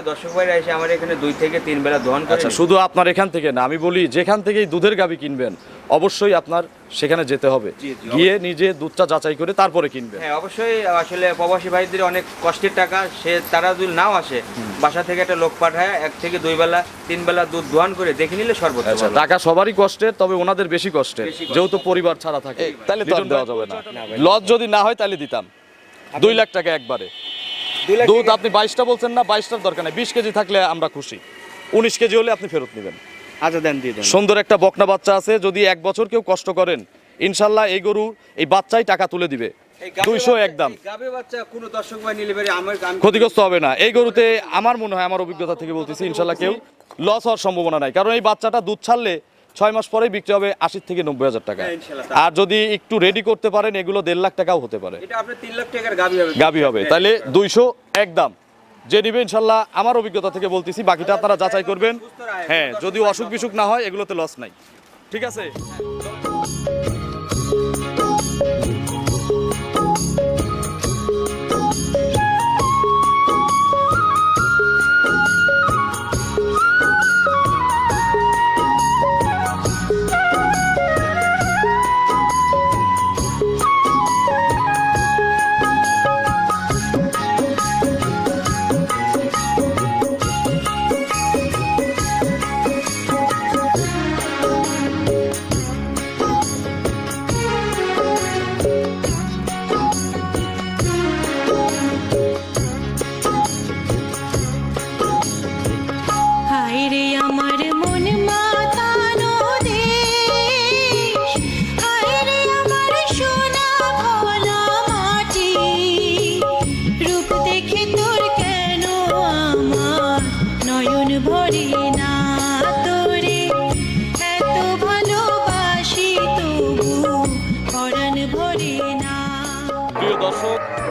করে দর্শক ভাইরা এসে আমার এখানে দুই থেকে তিন বেলা দহন করে আচ্ছা শুধু আপনার এখান থেকে না আমি বলি যেখান থেকেই দুধের গাবি কিনবেন অবশ্যই আপনার সেখানে যেতে হবে। গিয়ে নিজে দুধটা যাচাই করে তারপরে কিনবেন। হ্যাঁ অবশ্যই আসলে প্রবাসী ভাইদের অনেক কষ্টের টাকা সে তারা যদি নাও আসে বাসা থেকে একটা লোক পাঠায় এক থেকে দুই বেলা তিন বেলা দুধ দোয়ান করে দেখে নিলে সর্বোচ্চ আচ্ছা টাকা সবারই কষ্টের তবে ওনাদের বেশি কষ্টের যেহেতু পরিবার ছাড়া থাকে। তাহলে তো দেওয়া যাবে না। লজ যদি না হয় তাহলে দিতাম। দুই লাখ টাকা একবারে। দুধ আপনি বাইশটা বলছেন না বাইশটার দরকার নেই। বিশ কেজি থাকলে আমরা খুশি। উনিশ কেজি হলে আপনি ফেরত নেবেন। আচ্ছা দেন দিয়ে দেন। সুন্দর একটা বকনা বাচ্চা আছে যদি এক বছর কেউ কষ্ট করেন ইনশাল্লাহ এই গরু এই বাচ্চাই টাকা তুলে দিবে। দুইশো একদম ক্ষতিগ্রস্ত হবে না। এই গরুতে আমার মনে হয় আমার অভিজ্ঞতা থেকে বলতেছি ইনশাল্লাহ কেউ লস হওয়ার সম্ভাবনা নাই। কারণ এই বাচ্চাটা দুধ ছাড়লে ছয় মাস পরেই বিক্রি হবে আশি থেকে নব্বই হাজার টাকা। হ্যাঁ, আর যদি একটু রেডি করতে পারেন এগুলো দেড় লাখ টাকাও হতে পারে। এটা আপনার তিন লাখ টাকার গাভী হবে। গাবি হবে। তাহলে দুইশো একদম যে নিবে ইনশাল্লাহ আমার অভিজ্ঞতা থেকে বলতেছি বাকিটা আপনারা যাচাই করবেন। হ্যাঁ যদি অসুখ বিসুখ না হয় এগুলোতে লস নাই। ঠিক আছে?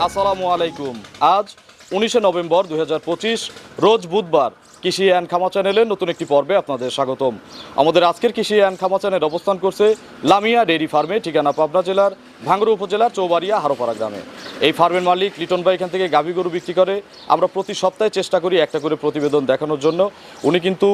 আসসালামু আলাইকুম। আজ উনিশে নভেম্বর দু হাজার পঁচিশ রোজ বুধবার। কৃষি অ্যান্ড খামা চ্যানেলের নতুন একটি পর্বে আপনাদের স্বাগতম। আমাদের আজকের কৃষি অ্যান্ড খামা চ্যানেল অবস্থান করছে লামিয়া ডেইরি ফার্মে, ঠিকানা পাবনা জেলার ভাঙ্গুড়া উপজেলার চৌবাড়িয়া হারোপাড়া গ্রামে। এই ফার্মের মালিক লিটন ভাই এখান থেকে গাভী গরু বিক্রি করে। আমরা প্রতি সপ্তাহে চেষ্টা করি একটা করে প্রতিবেদন দেখানোর জন্য। উনি কিন্তু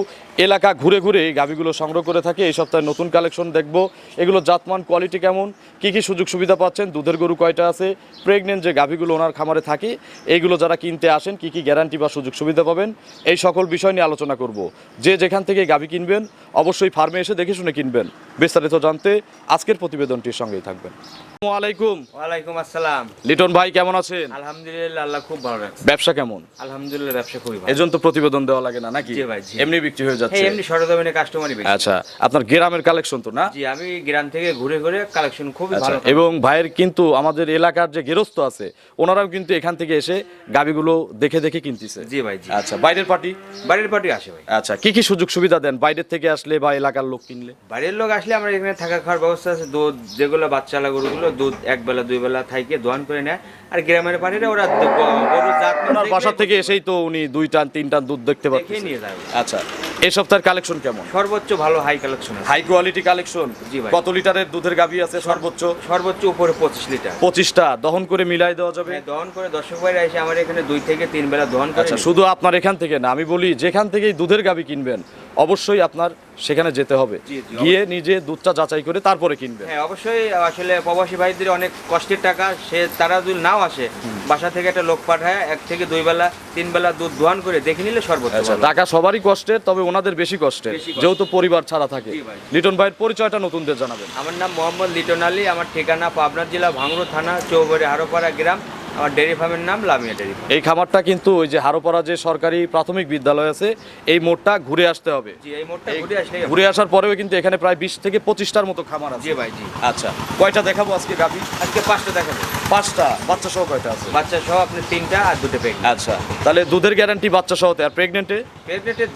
এলাকা ঘুরে ঘুরে এই গাভীগুলো সংগ্রহ করে থাকে। এই সপ্তাহে নতুন কালেকশন দেখব। এগুলো জাতমান, কোয়ালিটি কেমন? কি কি সুযোগ সুবিধা পাচ্ছেন? দুধের গরু কয়টা আছে? প্রেগনেন্ট যে গাভীগুলো ওনার খামারে থাকে এইগুলো যারা কিনতে আসেন, কি কি গ্যারান্টি বা সুযোগ সুবিধা পাবেন? এই সকল বিষয় নিয়ে আলোচনা করব। যে যেখান থেকে গাভী কিনবেন অবশ্যই ফার্মে এসে দেখে শুনে কিনবেন। বিস্তারিত জানতে আজকের প্রতিবেদনটির সঙ্গেই থাকবেন। আলাইকুম। ওয়ালাইকুম আসসালাম। লিটন ভাই কেমন আছেন? আলহামদুলিল্লাহ আল্লাহ খুব ভালো রাখছে। ব্যবসা কেমন? আলহামদুলিল্লাহ ব্যবসা খুবই ভালো। এজন্য তো প্রতিবেদন দেওয়া লাগে না নাকি? জি ভাই, এমনি বিক্রি হয়ে যাচ্ছে। এমনি সরজমিনে কাস্টমারই বেশি। আচ্ছা আপনার গ্রামের কালেকশন তো না? জি আমি গ্রাম থেকে ঘুরে ঘুরে কালেকশন খুবই আচ্ছা ভালো এবং ভাইয়ের কিন্তু আমাদের এলাকার যে গেরস্ত আছে ওনারাও কিন্তু এখান থেকে এসে গাবিগুলো দেখে দেখে কিনতেছে। জি ভাই জি। আচ্ছা বাইরের পার্টি বাড়ির পার্টি আসে ভাই। আচ্ছা কি কি সুযোগ সুবিধা দেন? বাইরের থেকে আসলে বা এলাকার লোক কিনলে? বাইরের লোক আসলে আমরা এখানে থাকা খাওয়ার ব্যবস্থা আছে। দুধ যেগুলো বাচ্চালা গরুগুলো দুধ এক বেলা দুই বেলা থাইকে দোয়ান করে নেয়। আর গ্রামের পার্টিরা ওরা দ- গ- গরুর জাত বাসা থেকে এসেই তো উনি দুই টান তিন টান দুধ দেখতে দেখে পাচ্ছেন নিয়ে যাবে আচ্ছা। এই সপ্তাহের কালেকশন কেমন? সর্বোচ্চ ভালো high collection high quality collection জি ভাই। কত লিটারের দুধের গাভী আছে সর্বোচ্চ? সর্বোচ্চ উপরে পঁচিশ লিটার। পঁচিশটা। দহন করে মিলাই দেওয়া যাবে? হ্যাঁ, দহন করে দর্শক ভাইরা এসে আমার এখানে দুই থেকে তিন বেলা দহন করে আচ্ছা শুধু আপনার এখান থেকে না আমি বলি যেখান থেকেই দুধের গাভী কিনবেন অবশ্যই আপনার সেখানে যেতে হবে। গিয়ে নিজে দুধটা যাচাই করে তারপরে কিনবে হ্যাঁ অবশ্যই আসলে প্রবাসী ভাইদের অনেক কষ্টের টাকা সে তারা যদি নাও আসে বাসা থেকে একটা লোক পাঠায় এক থেকে দুই বেলা তিন বেলা দুধ দোয়ান করে দেখে নিলে সর্বোচ্চ আচ্ছা টাকা সবারই কষ্টের তবে ওনাদের বেশি কষ্টের। যেহেতু পরিবার ছাড়া থাকে। লিটন ভাইয়ের পরিচয়টা নতুনদের জানাবেন। আমার নাম মোহাম্মদ লিটন আলী আমার ঠিকানা পাবনা জেলা ভাঙড়ো থানা চৌবাড়ি হারোপাড়া গ্রাম। আমার ডেয়ারি ফার্মের নাম লামিয়া ডেয়ারি এই খামারটা কিন্তু ওই যে হারোপাড়া যে সরকারি প্রাথমিক বিদ্যালয় আছে এই মোড়টা ঘুরে আসতে হবে। জি এই মোড়টা ঘুরে আসলে ঘুরে আসার পরেও কিন্তু এখানে প্রায় বিশ থেকে পঁচিশটার মতো খামার আছে। জি ভাই জি। আচ্ছা কয়টা দেখাবো আজকে গাভী? আজকে পাঁচটা দেখাবো। পাঁচটা বাচ্চা সহ কয়টা আছে? বাচ্চা সহ আপনি তিনটা আর দুটো পেগ আচ্ছা তাহলে দুধের গ্যারান্টি বাচ্চা সহতে আর প্রেগনেন্টে প্রেগনেন্টের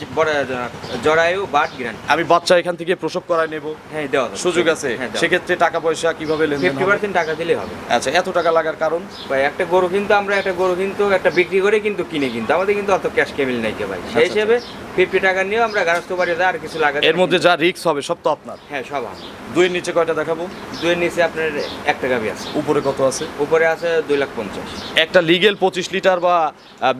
জরায়ু বাট গ্রান্ট আমি বাচ্চা এখান থেকে প্রসব করায় নেব। হ্যাঁ দেওয়া সুযোগ আছে? হ্যাঁ সেক্ষেত্রে টাকা পয়সা কীভাবে লেনদেন ফিফটি হবে? পার্সেন্ট টাকা দিলেই হবে। আচ্ছা এত টাকা লাগার কারণ? একটা গরু কিন্তু আমরা একটা গরু কিন্তু একটা বিক্রি করে কিন্তু কিনে কিন্তু। আমাদের কিন্তু অত ক্যাশ কেমিল নাই কে ভাই। সেই হিসেবে ফিফটি টাকা নিয়েও আমরা গারস্থ বাড়ি আর কিছু লাগাতে এর মধ্যে যা রিক্স হবে সব তো আপনার? হ্যাঁ সব দুইয়ের নিচে কয়টা দেখাবো? দুইয়ের নিচে আপনার এক টাকা আছে। উপরে কত আছে? উপরে আছে দুই লাখ পঞ্চাশ। একটা লিগেল পঁচিশ লিটার বা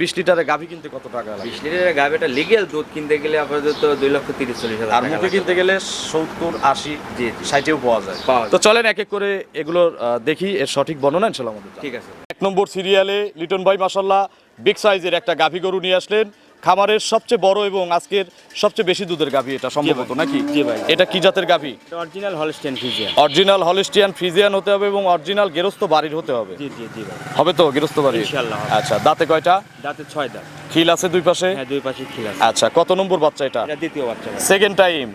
বিশ লিটারের গাভি কিনতে কত টাকা লাগে? বিশ লিটারের গাভিটা লিগেল দুধ কিনতে গেলে আপাতত দুই লক্ষ তিরিশ চল্লিশ হাজার আর মুখে কিনতে গেলে সত্তর আশি জি ষাটেও পাওয়া যায়। তো চলেন এক এক করে এগুলোর আহ, দেখি এর সঠিক বর্ণনা ইনশাল্লাহ আমাদের ঠিক আছে। এক নম্বর সিরিয়ালে লিটন ভাই মাসাল্লাহ বিগ সাইজের একটা গাভী গরু নিয়ে আসলেন। খামারের সবচেয়ে বড় এবং আজকের সবচেয়ে বেশি দুধের গাভী এটা সম্ভবত নাকি? জি ভাই। এটা কি জাতের গাভী? Original Holstein Friesian original Holstein Friesian হতে হবে এবং অরিজিনাল গেরস্ত বাড়ির হতে হবে। জি জি জি ভাই। হবে তো গেরস্ত বাড়ির? ইনশাল্লাহ হবে। আচ্ছা দাঁতে কয়টা? দাঁতে ছয় দাঁত। খিল আছে দুই পাশে? হ্যাঁ দুই পাশে খিল আছে। আচ্ছা কত নম্বর বাচ্চা এটা? এটা দ্বিতীয় বাচ্চা সেকেন্ড টাইম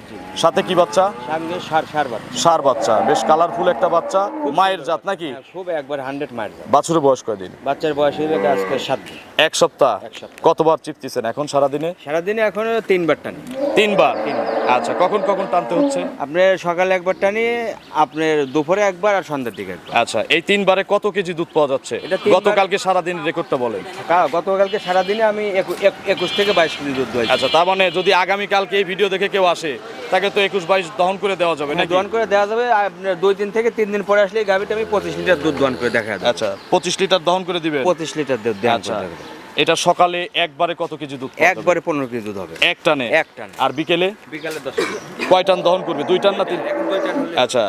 সাথে কি বাচ্চা? সামনে সার সার বাচ্চা। সার বাচ্চা। বেশ কালারফুল একটা বাচ্চা। মায়ের জাত নাকি? হ্যাঁ, খুব একবার হান্ড্রেড মার বাছুরের বয়স কয়দিন? বাচ্চার বয়স গেছে আজকে সাত দিন। এক সপ্তাহ। এক সপ্তাহ। কতবার চিপতেছেন? এখন সারাদিনে? সারাদিনে এখন তিনবার টানি। তিনবার। আচ্ছা কখন কখন টানতে হচ্ছে? আপনার সকালে একবার টানি আপনার দুপুরে একবার আর সন্ধ্যার দিকে একবার। আচ্ছা এই তিনবারে কত কেজি দুধ পাওয়া যাচ্ছে? গতকালকে সারাদিন রেকর্ডটা বলেন। গতকালকে সারাদিনে আমি একু- এক- একুশ থেকে বাইশ কেজি দুধ দোয়াই আচ্ছা তার মানে যদি আগামী কালকে এই ভিডিও দেখে কেউ আসে তাকে তো একুশ বাইশ দহন করে দেওয়া যাবে না দোয়ান করে দেওয়া যাবে আপনার দুই দিন থেকে তিন দিন পরে আসলে এই গাভিটা আমি পঁচিশ লিটার দুধ দোয়ান করে দেখা আচ্ছা পঁচিশ লিটার দহন করে দিবেন? পঁচিশ লিটার দুধ আচ্ছা। এটা সকালে একবারে কত কেজি দুধ একবারে পনেরো কেজি দুধ হবে। এক টানে? এক টান। আর বিকেলে? বিকালে দশ কয় টান দহন করবে? দুই টান না তিন? আচ্ছা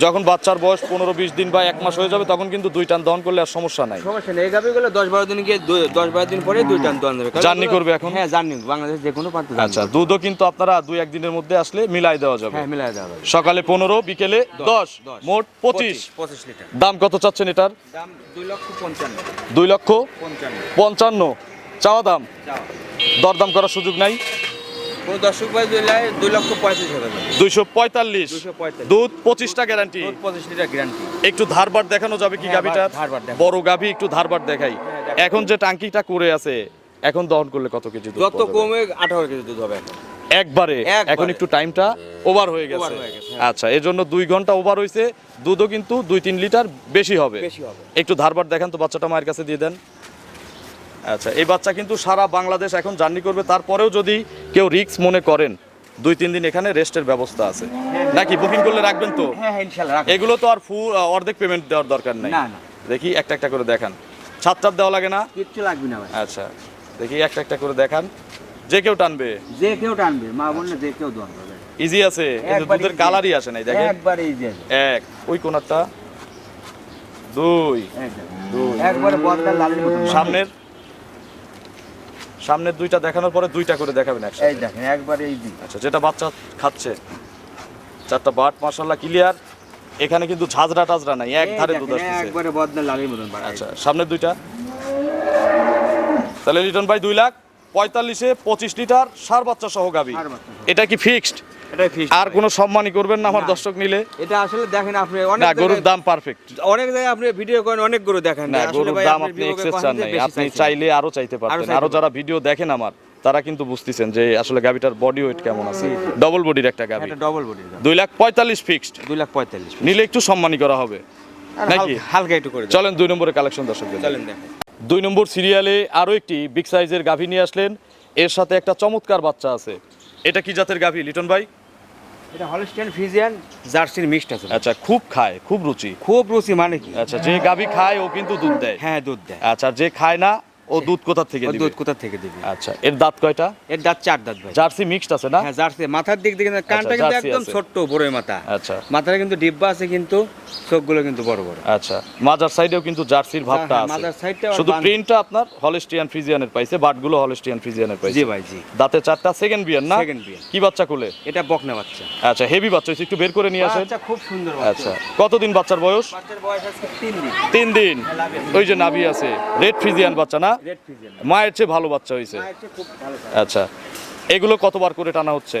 যখন বাচ্চার বয়স পনেরো বিশ দিন বা এক মাস হয়ে যাবে তখন কিন্তু দুই টান দহন করলে আর সমস্যা নাই। সমস্যা নেই। গাভিগুলো দশ বারো দিন গিয়ে দশ বারো দিন পরে দুই টান দোয়ান দেবে। জার্নি করবে এখন? হ্যাঁ জার্নি বাংলাদেশ যে কোনো প্রান্তে আচ্ছা দুধও কিন্তু আপনারা দুই একদিনের মধ্যে আসলে মিলাই দেওয়া যাবে। হ্যাঁ মিলাই দেওয়া যাবে। সকালে পনেরো বিকেলে দশ দশ। মোট পঁচিশ। পঁচিশ লিটার। দাম কত চাচ্ছেন এটার? দাম দুই লক্ষ পঞ্চান্ন। দুই লক্ষ পঞ্চান্ন। চাওয়া দাম? দরদাম করার সুযোগ নাই? কোনো দর্শক ভাই দিলে দুই লক্ষ পঁয়ত্রিশ হাজার দুইশো পঁয়তাল্লিশ। দুধ পঁচিশটা গ্যারান্টি দুধ পঁচিশ লিটার গ্যারান্টি একটু ধারবার দেখানো যাবে কি হ্যাঁ। বড় গাভি একটু ধারবার দেখাই। হ্যাঁ, এখন যে টাঙ্কিটা করে আছে এখন দহন করলে কত কেজি দুধ যত কমে আঠারো কেজি দুধ হবে। একবারে। এখন একটু টাইমটা ওভার হয়ে গেছে। হয়ে। আচ্ছা এর জন্য দুই ঘণ্টা ওভার হয়েছে দুধও কিন্তু দুই তিন লিটার বেশি হবে। বেশি হবে। একটু ধারবার দেখান তো বাচ্চাটা মায়ের কাছে দিয়ে দেন। আচ্ছা এই বাচ্চা কিন্তু সারা বাংলাদেশ এখন জার্নি করবে। তারপরেও যদি কেউ রিক্স মনে করেন দুই তিন দিন এখানে রেস্টের ব্যবস্থা আছে। নাকি বুকিং করলে রাখবেন তো? হ্যাঁ হ্যাঁ। এগুলো তো আর ফুল অর্ধেক পেমেন্ট দেওয়ার দরকার নাই। দেখি একটা একটা করে দেখান। ছাদ টাদ দেওয়া লাগে না? কিচ্ছু লাগবে না আচ্ছা দেখি একটা একটা করে দেখান। যে কেউ টানবে। যে কেউ টানবে মা বললে যে কেউ ইজি আছে কিন্তু দুধের কালারই আসে নাই দেখেন। একবারে ইজি আছে। এক ওই কোনারটা। দুই। দুই। একবারে বদলা লালের মতন সামনের সামনের দুইটা দেখানোর পরে দুইটা করে দেখাবেন একসাথে। এই দেখেন একবার এই দিন। আচ্ছা যেটা বাচ্চা খাচ্ছে চারটা বাট মাশাল্লাহ ক্লিয়ার এখানে কিন্তু ঝাজরা টাজরা নাই এক ধারে দুধ আসছে একবারে বদনা লালের মতন। আচ্ছা সামনে দুইটা। তাহলে রিটার্ন ভাই দুই লাখ পঁয়তাল্লিশে পঁচিশ লিটার সার বাচ্চা সহ গাবি। এটা কি ফিক্সড আর কোনো সম্মানই করবেন না আমার দর্শক নিলে। এটা আসলে দেখেন আপনি অনেক গরুর দাম পারফেক্ট অনেক জায়গায় আপনি ভিডিও করেন অনেক গরু দেখেন। না গরুর দাম আপনি এক্সেস চান নাই। আপনি চাইলে আরও চাইতে পারতেন। আরও যারা ভিডিও দেখেন আমার তারা কিন্তু বুঝতেছেন যে আসলে গাবিটার বডি ওয়েট কেমন আছে। ডবল বডির একটা গাবি এটা ডবল বডি দুই লাখ পঁয়তাল্লিশ ফিক্সড দুই লাখ পঁয়তাল্লিশ নিলে একটু সম্মানী করা হবে। নাকি? হালকা একটু করে চলেন দুই নম্বরে কালেকশন দর্শক চলেন দেখেন। দুই নম্বর সিরিয়ালে আরও একটি বিগ সাইজের গাভী নিয়ে আসলেন। এর সাথে একটা চমৎকার বাচ্চা আছে। এটা কি জাতের গাভী লিটন ভাই? এটা হলস্টাইন ফ্রিজিয়ান জার্সির মিক্সড আছে। আচ্ছা খুব খায় খুব রুচি। খুব রুচি মানে কি? আচ্ছা যে গাভী খায় ও কিন্তু দুধ দেয়। হ্যাঁ দুধ দেয়। আচ্ছা যে খায় না ও দুধ কোথা থেকে দিবে? দুধ কোথা থেকে দিবে? আচ্ছা এর দাঁত কয়টা? এর দাঁত চার দাঁত ভাই। জার্সি মিক্সড আছে না? হ্যাঁ জার্সি। মাথার দিক থেকে কানটা কিন্তু একদম। ছোট্ট বড় মাথা। আচ্ছা। মাথায় কিন্তু ডিব্বা আছে কিন্তু চোখগুলো কিন্তু বড় বড়। আচ্ছা মাজার সাইডেও কিন্তু জার্সির ভাবটা হ্যাঁ, আছে। মাজার সাইডটা শুধু প্রিন্টটা আপনার হলিস্টিয়ান ফ্রিজিয়ানের পাইছে বাটগুলো হলিস্টিয়ান ফ্রিজিয়ানের পাইছে। জি ভাই জি। দাঁতে চারটা সেকেন্ড বিয়ার না? Second বিয়ার। কি বাচ্চা কোলে? এটা বকনা বাচ্চা। আচ্ছা হেভি বাচ্চা একটু বের করে নিয়ে আসেন। বাচ্চা খুব সুন্দর আচ্ছা কতদিন বাচ্চার বয়স? বাচ্চার বয়স আজকে তিন দিন। তিন দিন। ওই যে নাভি আছে রেড ফ্রিজিয়ান বাচ্চা না? মায়ের চেয়ে ভালো বাচ্চা হয়েছে আচ্ছা এগুলো কতবার করে টানা হচ্ছে?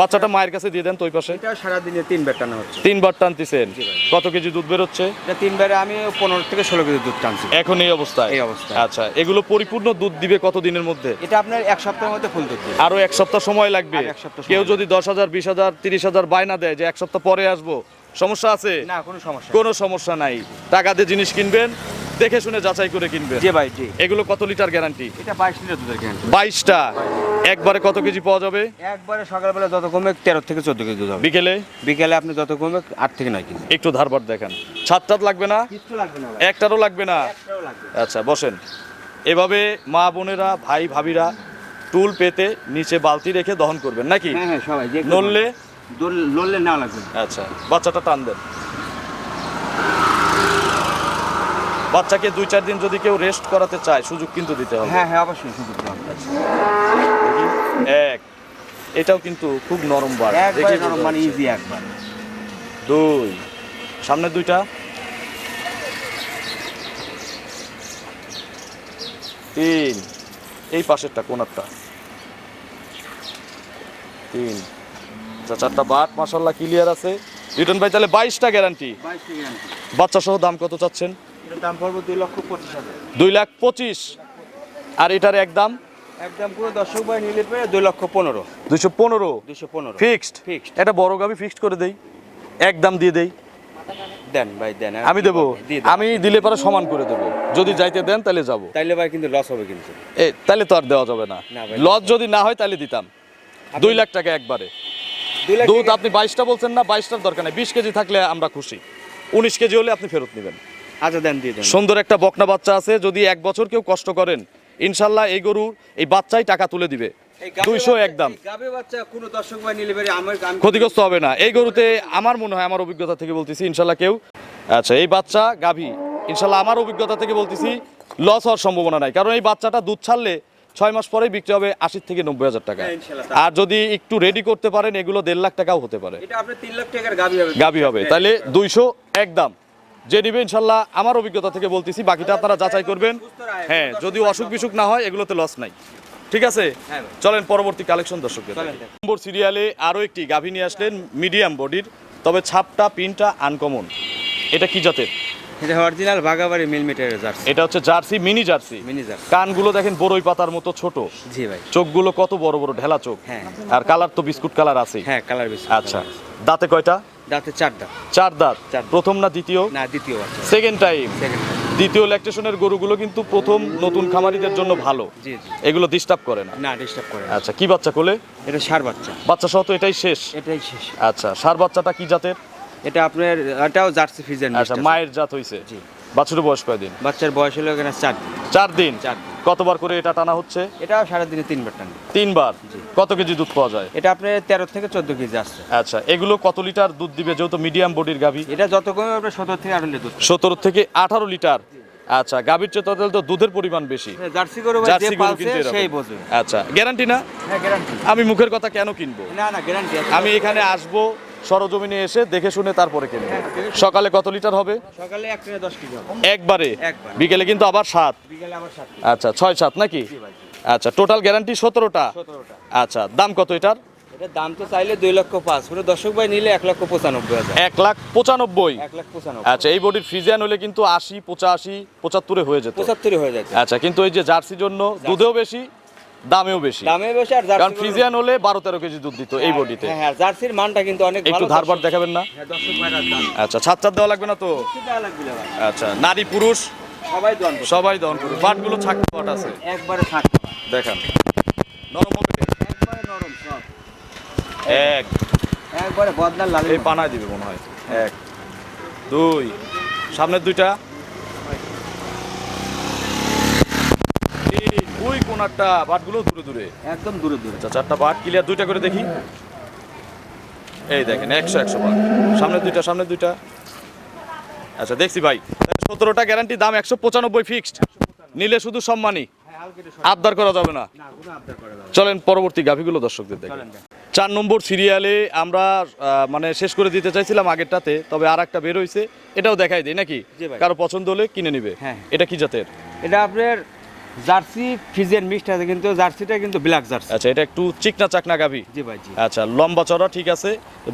বাচ্চাটা মায়ের কাছে দিয়ে দেন তো ওই পাশে। সারাদিনে তিনবার টানা হচ্ছে। তিনবার টানতেছেন। কত কেজি দুধ বেরোচ্ছে? তিনবারে আমি পনেরো থেকে ষোলো কেজি দুধ টানছি। এখন এই অবস্থায়? এই অবস্থায়। আচ্ছা এগুলো পরিপূর্ণ দুধ দিবে কত দিনের মধ্যে? এটা আপনার এক সপ্তাহের মধ্যে ফুল দুধ। আরও এক সপ্তাহ সময় লাগবে। এক সপ্তাহ কেউ যদি দশ হাজার বিশ হাজার তিরিশ হাজার বায়না দেয় যে এক সপ্তাহ পরে আসব সমস্যা আছে? না কোনো সমস্যা কোনো সমস্যা নাই। টাকা দিয়ে জিনিস কিনবেন দেখে শুনে যাচাই করে কিনবে। জি ভাই জি। এগুলো কত লিটার গ্যারান্টি এটা বাইশ লিটার দুধের গ্যারান্টি বাইশটা। একবারে কত কেজি পাওয়া যাবে? একবারে সকালবেলা যত কমে তেরো থেকে চোদ্দ কেজি দুধ হবে। বিকেলে? বিকেলে আপনি যত কমে আট থেকে নয় কেজি। একটু ধারবার দেখেন। ছাদটা লাগবে না? কিচ্ছু লাগবে না একটারও লাগবে না? একটাও লাগবে আচ্ছা বসেন। এভাবে মা বোনেরা ভাই ভাবিরা টুল পেতে নিচে বালতি রেখে দহন করবেন নাকি? হ্যাঁ হ্যাঁ সবাই নড়লে? নড়লে না লাগবে। আচ্ছা বাচ্চাটা টান দেন। বাচ্চাকে দুই চার দিন যদি কেউ রেস্ট করাতে চায় সুযোগ কিন্তু দিতে হবে। হ্যাঁ হ্যাঁ অবশ্যই সুযোগ। এক এটাও কিন্তু খুব নরম বার। দেখে নরম মানে ইজি একবার। দুই সামনের দুইটা। তিন এই পাশেরটা কোনারটা। তিন আচ্ছা চারটা বাট মাসাল্লাহ ক্লিয়ার আছে। রিটার্ন ভাই তাহলে বাইশটা গ্যারান্টি বাচ্চা সহ দাম কত চাচ্ছেন? দাম পড়বে দুই লক্ষ পঁচিশ হাজার। দুই লাখ পঁচিশ। আর এটার একদম একদম পুরো দর্শক ভাই নিলে পেয়ে দুই লক্ষ পনেরো। পনেরো? পনেরো। ফিক্সড. এটা বড় গাবি ফিক্সড করে দেই। একদম দিয়ে দেই। দেন ভাই দেন। আমি দেবো? আমি দিলে পরে সমান করে দেবো। যদি যাইতে দেন তাহলে যাব। তাইলে ভাই কিন্তু লস হবে কিন্তু। এ তাহলে তো আর দেওয়া যাবে না। লস যদি না হয় তাহলে দিতাম। দুই লাখ টাকা একবারে। দুধ আপনি বাইশটা বলছেন না বাইশটার দরকার নেই। বিশ কেজি থাকলে আমরা খুশি। উনিশ কেজি হলে আপনি ফেরত নেবেন। আচ্ছা দেন দিয়ে দেন। সুন্দর একটা বকনা বাচ্চা আছে যদি এক বছর কেউ কষ্ট করেন ইনশাল্লাহ এই গরুর এই বাচ্চাই টাকা তুলে দিবে। দুইশো একদম। এই গাভী বাচ্চা কোনো দর্শক ভাই নিলে পেরে আমার আমি- ক্ষতিগ্রস্ত হবে না। এই গরুতে আমার মনে হয় আমার অভিজ্ঞতা থেকে বলতেছি ইনশাল্লাহ কেউ আচ্ছা এই বাচ্চা গাভী ইনশাল্লাহ আমার অভিজ্ঞতা থেকে বলতেছি লস হওয়ার সম্ভাবনা নাই। কারণ এই বাচ্চাটা দুধ ছাড়লে ছয় মাস পরেই বিক্রি হবে আশি থেকে নব্বই হাজার টাকা। হ্যাঁ, আর যদি একটু রেডি করতে পারেন এগুলো দেড় লাখ টাকাও হতে পারে। এটা আপনার তিন লাখ টাকার গাভী হবে। গাভী হবে। তাহলে দুইশো একদম। যে নিবে ইনশাল্লাহ আমার অভিজ্ঞতা থেকে বলতেছি বাকিটা আপনারা যাচাই করবেন। হ্যাঁ যদি অসুখ বিসুখ না হয় এগুলোতে লস নাই। ঠিক আছে? হ্যাঁ চলেন পরবর্তী কালেকশন দর্শকদের নম্বর সিরিয়ালে আরও একটি গাভী নিয়ে আসলেন মিডিয়াম বডির তবে ছাপটা পিনটা আনকমন এটা কি জাতের? এটা অরিজিনাল বাগাবাড়ি মিলিমিটারের জার্সি এটা হচ্ছে Jersey mini Jersey. Mini Jersey কানগুলো দেখেন বড়ই পাতার মতো ছোট। জি ভাই। চোখগুলো কত বড় বড় ঢেলা চোখ। হ্যাঁ। আর কালার তো বিস্কুট কালার আছে হ্যাঁ কালার বেশি আচ্ছা। দাঁতে কয়টা? দাঁতে চার দাঁত। চার দাঁত। প্রথম না দ্বিতীয়? না দ্বিতীয় সেকেন্ড টাইম দ্বিতীয় ল্যাকটেশনের গরুগুলো কিন্তু প্রথম নতুন খামারিদের জন্য ভালো। এগুলো ডিস্টার্ব করে না। না ডিস্টার্ব করে আচ্ছা কি বাচ্চা কোলে? এটা সার বাচ্চা। বাচ্চা সহ তো এটাই শেষ। এটাই শেষ। আচ্ছা সার বাচ্চাটা কি জাতের? এটা আপনার এটাও জার্সি ফিজেন আচ্ছা মায়ের জাত হইছে। জি। বাছুরের বয়স কয়দিন? বাচ্চার বয়স হলো এখানে চার দিন। চার দিন? চার দিন। কতবার করে এটা টানা হচ্ছে? এটাও সারাদিনে তিনবার টান। তিনবার? কত কেজি দুধ পাওয়া যায়? এটা আপনার তেরো থেকে চোদ্দ কেজি আসছে। আচ্ছা এগুলো কত লিটার দুধ দিবে যেহেতু মিডিয়াম বডির গাভী? এটা যত কমে আপনার সতেরো থেকে আঠারো লিটার সতেরো থেকে আঠারো লিটার? আচ্ছা গাভীর চেয়ে তাহলে তো দুধের পরিমাণ বেশি। হ্যাঁ, জার্সি গরু ভাই যে জার্সি গরু পালছে সেই বোঝে। আচ্ছা গ্যারান্টি না? হ্যাঁ গ্যারান্টি আমি মুখের কথা কেন কিনবো? না না গ্যারান্টি আমি এখানে আসব সরজমিনে এসে দেখে শুনে তারপরে কিনবো সকালে কত লিটার হবে? সকালে এক দশ কেজি একবারে? বিকেলে কিন্তু আবার সাত? আচ্ছা ছয় সাত নাকি? আচ্ছা টোটাল গ্যারান্টি সতেরোটা? আচ্ছা দাম কত এটার? এটা দাম তো চাইলে দুই লক্ষ পাঁচ। পুরো দর্শক ভাই নিলে এক লক্ষ পঁচানব্বই হাজার। এক লাখ পঁচানব্বই? এক লাখ পঁচানব্বই। আচ্ছা এই বডির ফ্রিজিয়ান হলে কিন্তু আশি পঁচাশি পঁচাত্তরে হয়ে যেত। পঁচাত্তরই হয়ে যাচ্ছে আচ্ছা কিন্তু এই যে জার্সির জন্য দুধেও বেশি দামেও বেশি। দামে বেশি আর কারণ ফ্রিজিয়ান হলে বারো তেরো কেজি দুধ দিত এই বডিতে। হ্যাঁ হ্যাঁ জার্সির মানটা কিন্তু অনেক একটু ধারবার দেখাবেন না? হ্যাঁ আচ্ছা ছাদ ছাদ দেওয়া লাগবে না তো? আচ্ছা নারী পুরুষ? সবাই করবে। সবাই দহন করবে। পাটগুলো ছাকতে পাট আছে। একবারে থাকবে দেখান নরম হবে একবারে নরম সব। এক। একবারে বদনার লাগে এই পানায় দিবে মনে হয়। এক দুই। সামনের দুইটা। ওই কোনারটা বাটগুলো দূরে দূরে? একদম দূরে দূরে। আচ্ছা চারটা বাট ক্লিয়ার দুইটা করে দেখি। এই দেখেন একশো একশো বাট। সামনের দুইটা সামনের দুইটা। আচ্ছা দেখছি ভাই। সতেরোটা গ্যারান্টি দাম একশো পঁচানব্বই ফিক্সড নিলে শুধু সম্মানই। একটু আবদার করা যাবে না। চলেন পরবর্তী গাভিগুলো দর্শকদের দেখেন চার নম্বর সিরিয়ালে আমরা মানে শেষ করে দিতে চাইছিলাম আগেরটাতে তবে আর একটা বের হয়েছে এটাও দেখাই দিই নাকি? কারও পছন্দ হলে কিনে নিবে। হ্যাঁ। এটা কি জাতের? এটা আপনার জার্সি ফিজেন মিক্সড আছে কিন্তু জার্সিটা কিন্তু ব্ল্যাক জার্সি। আচ্ছা এটা একটু চিকনা চাকনা গাভি? জি ভাই জি। আচ্ছা লম্বা চড়া ঠিক আছে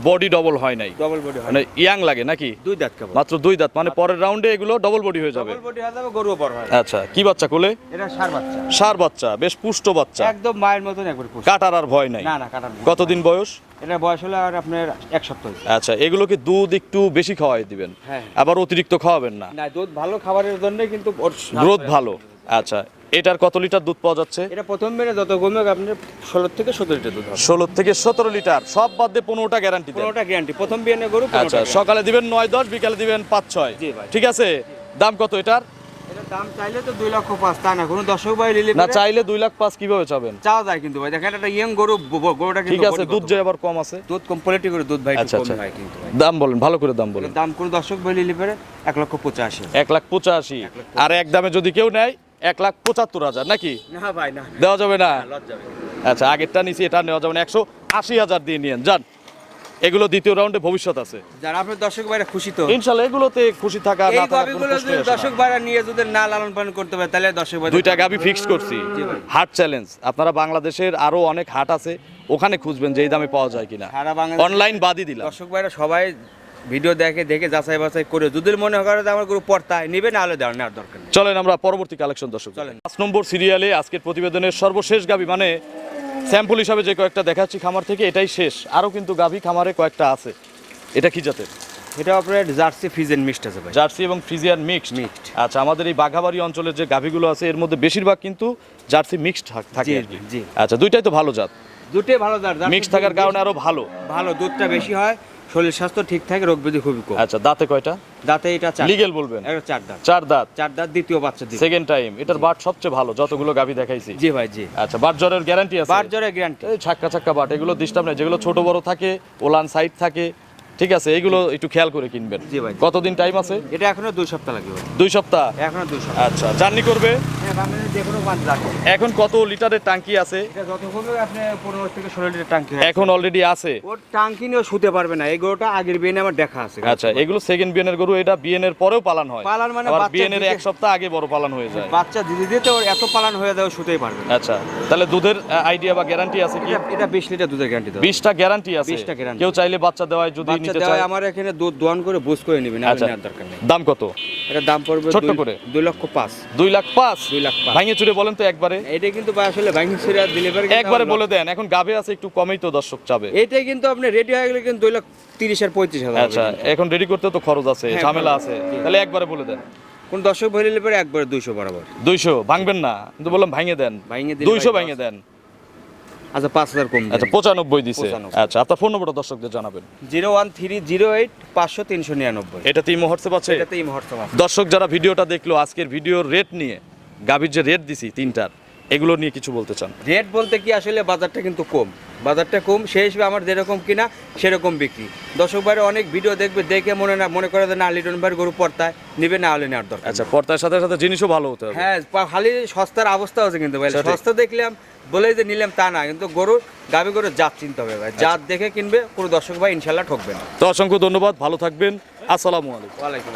বডি ডবল হয় নাই। ডবল বডি হয় মানে ইয়াং লাগে নাকি? দুই দাঁত কেবল মাত্র দুই দাঁত মানে পরের রাউন্ডে এগুলো ডবল বডি হয়ে যাবে। ডবল বডি হয়ে যাবে গরুও বড় হয়। আচ্ছা কি বাচ্চা কোলে? এটা সার বাচ্চা। সার বাচ্চা বেশ পুষ্ট বাচ্চা। একদম মায়ের মতন একবার পুষ কাটার আর ভয় নাই। না না কাটার নেই। কতদিন বয়স? এটা বয়স হলে আর আপনার এক সপ্তাহ। আচ্ছা এগুলোকে দুধ একটু বেশি খাওয়াই দিবেন। হ্যাঁ। আবার অতিরিক্ত খাওয়াবেন না। না দুধ ভালো খাবারের জন্য কিন্তু গ্রোথ ভালো। আচ্ছা এটার কত লিটার দুধ পাওয়া যাচ্ছে? এটা প্রথম বেড়ে যত কমবে আপনার ষোলো থেকে সতেরো লিটার দুধ ষোলো থেকে সতেরো লিটার। সব বাদ দিয়ে পনেরোটা গ্যারান্টি পনেরোটা গ্যারান্টি প্রথম বিয়ানে গরু আচ্ছা সকালে দিবেন নয় দশ বিকালে দিবেন পাঁচ ছয়। ঠিক আছে? দাম কত এটার? দাম চাইলে তো দুই লক্ষ পাঁচ তা না কোনো দর্শক ভাই নিলে না চাইলে দুই লাখ পাঁচ কীভাবে চাবেন? চাওয়া যায় কিন্তু ভাই। দেখেন একটা ইয়ং গরু গরুটা ঠিক আছে দুধ যে আবার কম আছে। দুধ কমপ্লিটই করে দুধ ভাই আচ্ছা, আচ্ছা। ভাই। দাম বলেন ভালো করে দাম বলেন। দাম কোনো দর্শক ভাই নিলে পরে এক লক্ষ পঁচাশি। এক লাখ পঁচাশি। আর এক দামে যদি কেউ নেয় এক লাখ পঁচাত্তর হাজার নাকি? না ভাই না। দেওয়া যাবে না? আচ্ছা আগেরটা নিচে এটা নেওয়া যাবে না। একশো আশি হাজার দিয়ে নিয়েন। যান এগুলো দ্বিতীয় রাউন্ডে ভবিষ্যৎ আছে। যারা আপনার দর্শক ভাইরা খুশি তো? ইনশাল্লাহ এগুলোতে খুশি থাকা এই না গাবিগুলো যদি দর্শক ভাইরা নিয়ে যদি না লালন পালন করতে পারে তাহলে দর্শক ভাই দুইটা গাবি ফিক্সড করছি। হাট চ্যালেঞ্জ আপনারা বাংলাদেশের আরও অনেক হাট আছে ওখানে খুঁজবেন যে এই দামে পাওয়া যায় কিনা। অনলাইন বাদই দিলাম। দর্শক ভাইরা সবাই ভিডিও দেখে দেখে যাচাই বাছাই করে যদি মনে করে যে আমার গরু পড়তায় নিবে না হলে দেওয়ার নেওয়ার দরকার চলেন আমরা পরবর্তী কালেকশন দর্শক চলেন। পাঁচ নম্বর সিরিয়ালে আজকের প্রতিবেদনের সর্বশেষ গাবি মানে স্যাম্পল হিসাবে যে কয়েকটা দেখাচ্ছি খামার থেকে এটাই শেষ। আরও কিন্তু গাভি খামারে কয়েকটা আছে। এটা কি জাতের? এটা আপনার জার্সি ফিজেন মিক্সড আছে ভাই। জার্সি এবং ফ্রিজিয়ান মিক্সড। Mixed। আচ্ছা আমাদের এই বাঘাবাড়ি অঞ্চলের যে গাভিগুলো আছে এর মধ্যে বেশিরভাগ কিন্তু জার্সি মিক্সড থাকে জি, জি। আচ্ছা দুইটাই তো ভালো জাত। দুটোই ভালো জাত। মিক্সড থাকার কারণে আরও ভালো। ভালো দুধটা বেশি হয়। শরীর স্বাস্থ্য ঠিক থাকে রোগ ব্যাধি খুবই কম। আচ্ছা দাঁতে কয়টা? দাঁতে এটা চার। লিগেল বলবেন? এটা চার দাঁত। চার দাঁত? চার দাঁত দ্বিতীয় বাচ্চা দিবে। সেকেন্ড টাইম এটার বাট সবচেয়ে ভালো যতগুলো গাভি দেখাইছি। জি ভাই জি। আচ্ছা বাট জ্বরের গ্যারান্টি আছে? বার জ্বরে গ্যারান্টি এই ছাক্কা ছাক্কা বাট এগুলো ডিস্টার্ব নেই। যেগুলো ছোট বড় থাকে ওলান সাইড থাকে ঠিক আছে? এইগুলো একটু খেয়াল করে কিনবেন। জি ভাই। কতদিন টাইম আছে? এটা এখনও দুই সপ্তাহ লাগবে। দুই সপ্তাহ? এখনও দুই সপ্তাহ। আচ্ছা জার্নি করবে? এখন কত লিটারের টাঙ্কি আছে? এখন অলরেডি আছে? ওর টাঙ্কি নিয়েও শুতে পারবে না। এই গরুটা আগের বিয়ে আমার দেখা আছে। আচ্ছা এগুলো সেকেন্ড বিএনের গরু এটা বিএনের পরেও পালন হয়? পালান মানে বাচ্চা এক সপ্তাহ আগে বড় পালন হয়ে যায়? বাচ্চা দিদি দিতে ওর এত পালান হয়ে যায় শুতেই পারবে আচ্ছা তাহলে দুধের আইডিয়া বা গ্যারান্টি আছে কি? এটা এটা বিশ লিটার দুধের গ্যারান্টি দেওয়া। বিশটা গ্যারান্টি আছে? 20টা guarantee। কেউ চাইলে বাচ্চা দেওয়ায় যদি নিতে চায় আমার এখানে দুধ দোয়ান করে বুঝ করে নিবে না আচ্ছা দরকার নেই। দাম কত? এটা দাম পড়বে দুই- করে। দুই লক্ষ পাঁচ। দুই লাখ পাঁচ? দুই লাখ ভাঙে চুরে বলেন তো একবারে। এটা কিন্তু ভাই আসলে ব্যাংকিং সিরিয়াল ডেলিভারি একবারে বলে দেন এখন গাবে আছে একটু কমেই তো দর্শক চাবে। এটা কিন্তু আপনি রেডি হয়ে গেলে কিন্তু দুই লাখ তিরিশ আর পঁয়ত্রিশ হাজার আচ্ছা এখন রেডি করতে তো খরচ আছে হ্যাঁ, ঝামেলা আছে। আছে। তাহলে একবারে বলে দেন। কোন দর্শক ভরে পরে একবারে দুইশো বরাবর। দুইশো ভাঙবেন না। কিন্তু বললাম ভাঙে দেন। ভাঙিয়ে দুইশো ভাঙে দেন। আচ্ছা পাঁচ হাজার কম আচ্ছা পঁচানব্বই দিছে। আচ্ছা আপনার ফোন নম্বরটা দর্শকদের জানাবেন। Zero one three zero eight পাঁচশো তিনশো নিরানব্বই। হোয়াটসঅ্যাপ আছে এই মুহূর্তে দর্শক যারা ভিডিওটা দেখল আজকের ভিডিওর রেট নিয়ে গাভীর যে রেট দিছি তিনটার এগুলো নিয়ে কিছু বলতে চান? রেট বলতে কি আসলে বাজারটা কিন্তু কম। বাজারটা কম সেই হিসেবে আমার যেরকম কিনা সেরকম বিক্রি। দর্শক ভাইরা অনেক ভিডিও দেখবে দেখে মনে না মনে করে যে না লিটন ভাইয়ের গরু পড়তায় নিবে না হলে নেওয়ার দরকার। আচ্ছা পর্দার সাথে সাথে জিনিসও ভালো হতে হবে। হ্যাঁ খালি সস্তার অবস্থা আছে কিন্তু ভাই। সস্তা দেখলাম বলে যে নিলাম তা না কিন্তু গরুর গাবি গরুর জাত চিনতে হবে ভাই। জাত দেখে কিনবে কোনো দর্শক ভাই ইনশাল্লাহ ঠকবে না। তো অসংখ্য ধন্যবাদ ভালো থাকবেন। আসসালামু আলাইকুম। ওয়ালাইকুম